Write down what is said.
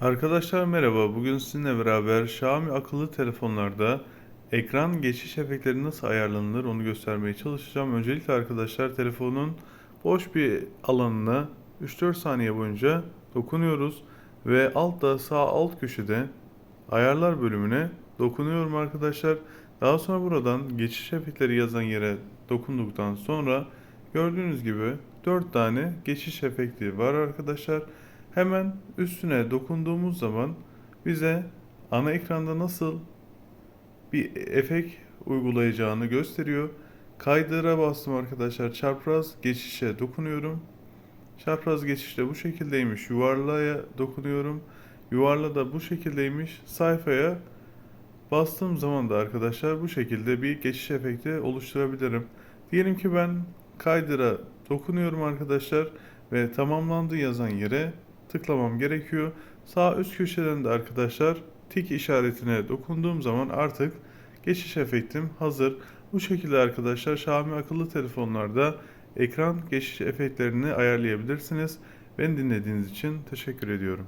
Arkadaşlar merhaba. Bugün sizinle beraber Xiaomi akıllı telefonlarda ekran geçiş efektleri nasıl ayarlanır onu göstermeye çalışacağım. Öncelikle arkadaşlar telefonun boş bir alanına 3-4 saniye boyunca dokunuyoruz ve altta sağ alt köşede ayarlar bölümüne dokunuyorum arkadaşlar. Daha sonra buradan geçiş efektleri yazan yere dokunduktan sonra gördüğünüz gibi 4 tane geçiş efekti var arkadaşlar. Hemen üstüne dokunduğumuz zaman bize ana ekranda nasıl bir efekt uygulayacağını gösteriyor. Kaydıra bastım arkadaşlar. Çapraz geçişe dokunuyorum. Çapraz geçişte bu şekildeymiş. Yuvarlaya dokunuyorum. Yuvarla da bu şekildeymiş. Sayfaya bastığım zaman da arkadaşlar bu şekilde bir geçiş efekti oluşturabilirim. Diyelim ki ben kaydıra dokunuyorum arkadaşlar ve tamamlandı yazan yere tıklamam gerekiyor. Sağ üst köşeden de arkadaşlar tik işaretine dokunduğum zaman artık geçiş efektim hazır. Bu şekilde arkadaşlar Xiaomi akıllı telefonlarda ekran geçiş efektlerini ayarlayabilirsiniz. Beni dinlediğiniz için teşekkür ediyorum.